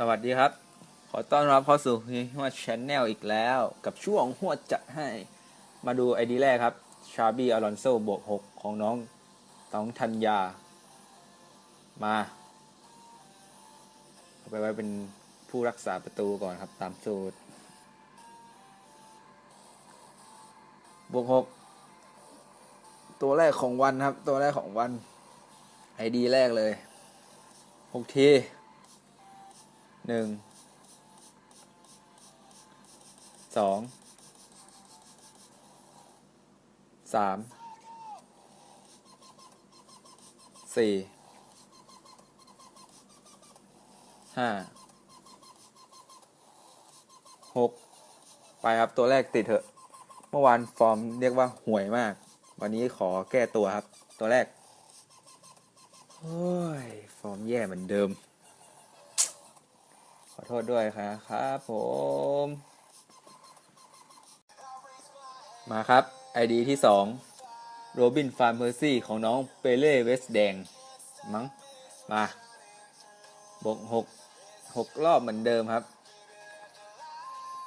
สวัสดีครับ ขอต้อนรับเข้าสู่หัวชแนลอีกแล้ว กับช่วงหัวจะให้มาดูไอดีแรกครับ ชาบี้อลอนโซบวก6ของน้องน้องธัญญา มา เอาไปไว้เป็นผู้รักษาประตูก่อนครับตามสูตร บวก6ตัวแรกของวันครับ ตัวแรกของวัน ไอดีแรกเลย6ที หนึ่งสองสามสี่ห้าหกไปครับ ตัวแรกติดเถอะ เมื่อวานฟอร์มเรียกว่าห่วยมาก วันนี้ขอแก้ตัวครับ ตัวแรกโอ้ย ฟอร์มแย่เหมือนเดิม ขอโทษด้วยครับครับผม มาครับ ID ที่2โรบินฟาร์มเพอร์ซี่ของน้องเปเล่เวสแดง มั้ง มาบวกหกหกรอบเหมือนเดิมครับ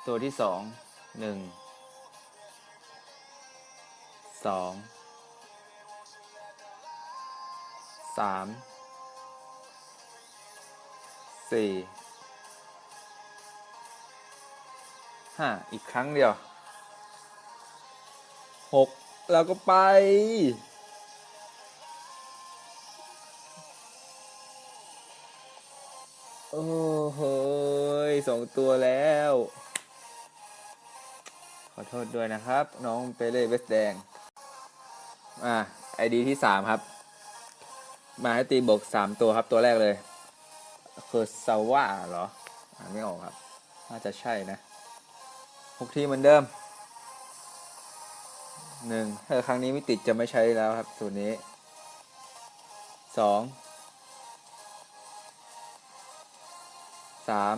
ตัวที่สองหนึ่งสองสามสี่ ห้าอีกครั้งเดียวหกแล้วก็ไปโอ้โหยสองตัวแล้ว ขอโทษด้วยนะครับ น้องเปเล่เวสแดง อ่าไอดีที่สามครับ มาให้ตีบวกสามตัวครับตัวแรกเลย คือซาว่าเหรอ อ่านไม่ออกครับ น่าจะใช่นะ หกทีเหมือนเดิมหนึ่งถ้าครั้งนี้ไม่ติดจะไม่ใช้แล้วครับ สูตรนี้สองสาม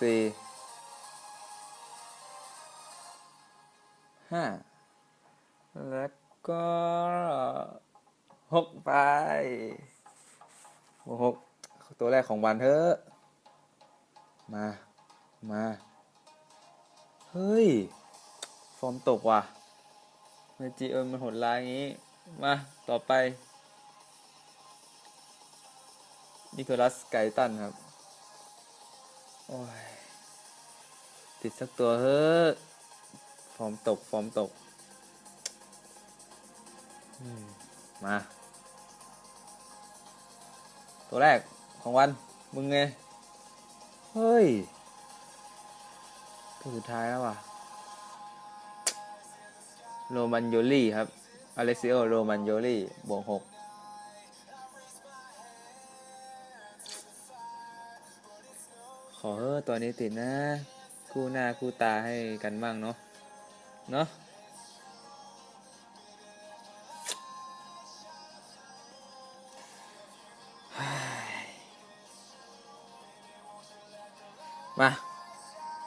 สี่ห้าแล้วก็หกไปโอ้หกตัวแรกของวันเถอะ มา มา เฮ้ย ฟอร์มตกว่ะเมจิเอิญมันโหดร้ายอย่างนี้ มา ต่อไป นิโคลัสไกตันครับ โอ้ย ติดสักตัวเฮ้ยฟอร์มตก ฟอร์มตก มา ตัวแรกของวัน มึงไง เฮ้ยตัวสุดท้ายแล้วว่ะ โรมันโยลี่ครับ อเล็กซิโอ โรมันโยลี่ บวกหกขอเฮ้อตัวนี้ติดนะ คู่หน้าคู่ตาให้กันบ้างเนาะ เนาะ มา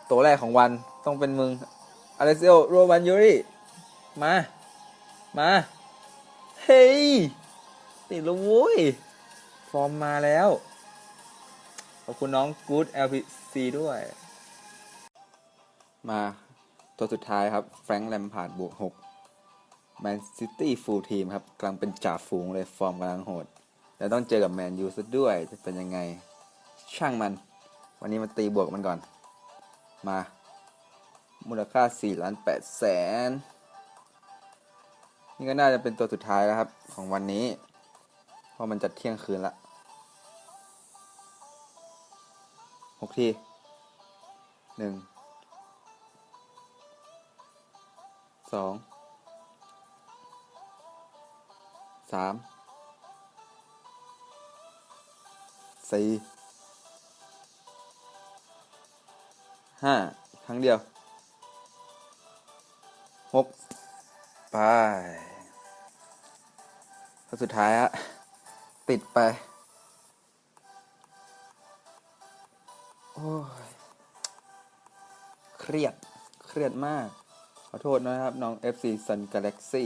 ตัวแรกของวันต้องเป็นมึงอเลเซียโรมันยูริมา มา เฮ้ย ติดแล้วโว้ย ฟอร์มมาแล้ว ขอบคุณน้อง Good LPC ด้วย มาตัวสุดท้ายครับ แฟรงค์แลมพาร์ดบวก6แมนซิตี้ฟูลทีมครับกำลังเป็นจ่าฝูงเลย ฟอร์มกำลังโหดแต่ต้องเจอกับแมนยูซะด้วย จะเป็นยังไง ช่างมัน วันนี้มาตีบวกมันก่อน มา มูลค่า4ล้าน8แสน นี่ก็น่าจะเป็นตัวสุดท้ายแล้วครับ ของวันนี้ เพราะมันจะเที่ยงคืนละหกทีหนึ่งสองสามสี่ ห้าครั้งเดียวหกไปแล้วสุดท้ายฮะติดไป โอ้ย เครียด เครียดมาก ขอโทษนะครับ น้อง FC Sun Galaxy